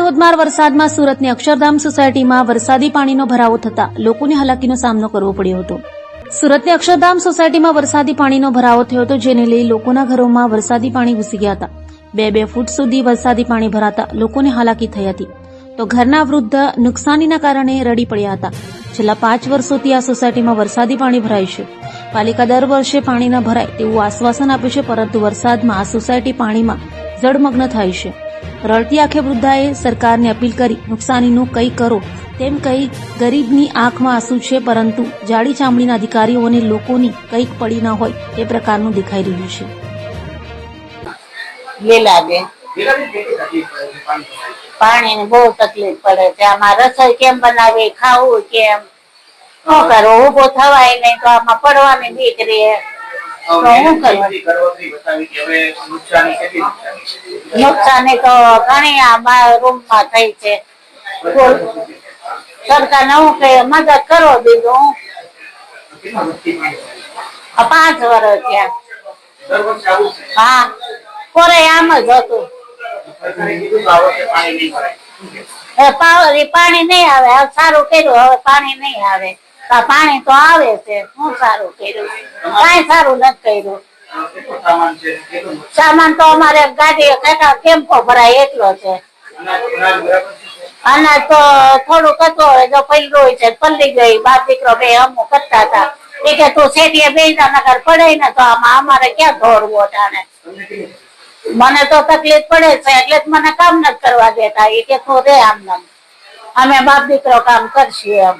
ધોધમાર વરસાદમાં સુરતની અક્ષરધામ સોસાયટીમાં વરસાદી પાણીનો ભરાવો થતા લોકોને હાલાકીનો સામનો કરવો પડ્યો હતો. સુરતની અક્ષરધામ સોસાયટીમાં વરસાદી પાણીનો ભરાવો થયો હતો, જેને લઈ લોકોના ઘરોમાં વરસાદી પાણી ઘૂસી ગયા હતા. બે બે ફૂટ સુધી વરસાદી પાણી ભરાતા લોકોને હાલાકી થઈ હતી. તો ઘરના વૃદ્ધ નુકસાનીના કારણે રડી પડ્યા હતા. છેલ્લા પાંચ વર્ષોથી આ સોસાયટીમાં વરસાદી પાણી ભરાય છે. પાલિકા દર વર્ષે પાણી ન ભરાય તેવું આશ્વાસન આપ્યું છે, પરંતુ વરસાદમાં આ સોસાયટી પાણીમાં જળમગ્ન થાય છે. રડતી આંખે વૃદ્ધાએ સરકારને અપીલ કરી નુકસાનીનું કંઈ કરો. તેમ કહી ગરીબની આંખમાં આંસુ છે પરંતુ જાડી ચામડીના અધિકારીઓને લોકોની કંઈક પડી ન હોય એ પ્રકારનું દેખાઈ રહ્યું છે. પાણીની બહુ તકલીફ પડે છે. આમાં રસોઈ કેમ બનાવી ખાવું કેમ? શું કરો? ઊભો થવાય નહીં તો આમાં પડવાની બીક રહે. શું કરવું નુકસાની તો ઘણી આ રૂમમાં થઈ છે. સરકારને હું કઈ મદદ કરો બીજું પાંચ વર્ષ થયા. હા, કોરે આમ જ હતું. હવે પાવ- એ પાણી નહીં આવે. સારું કર્યું, હવે પાણી નહીં આવે. પાણી તો આવે છે. હું સારું કર્યું? કઈ સારું નથી કર્યું. સામાન તો અમારે ગાડી કાકા ટેમ્પો ભરાય એટલો છે. અનાજ તો થોડુંક હતું હવે જો હોય છે પલ્લી ગઈ બાપ દીકરો બે અમુક કરતા હતા. એ કે તું શેઠીએ બેસા નગર પડે ને તો આમાં અમારે ક્યાં દોડવો તાને મને તો તકલીફ પડે છે એટલે જ મને કામ નથી કરવા દેતા. એ કે તું રે આમ અમે બાપ દીકરો કામ કરશું એમ.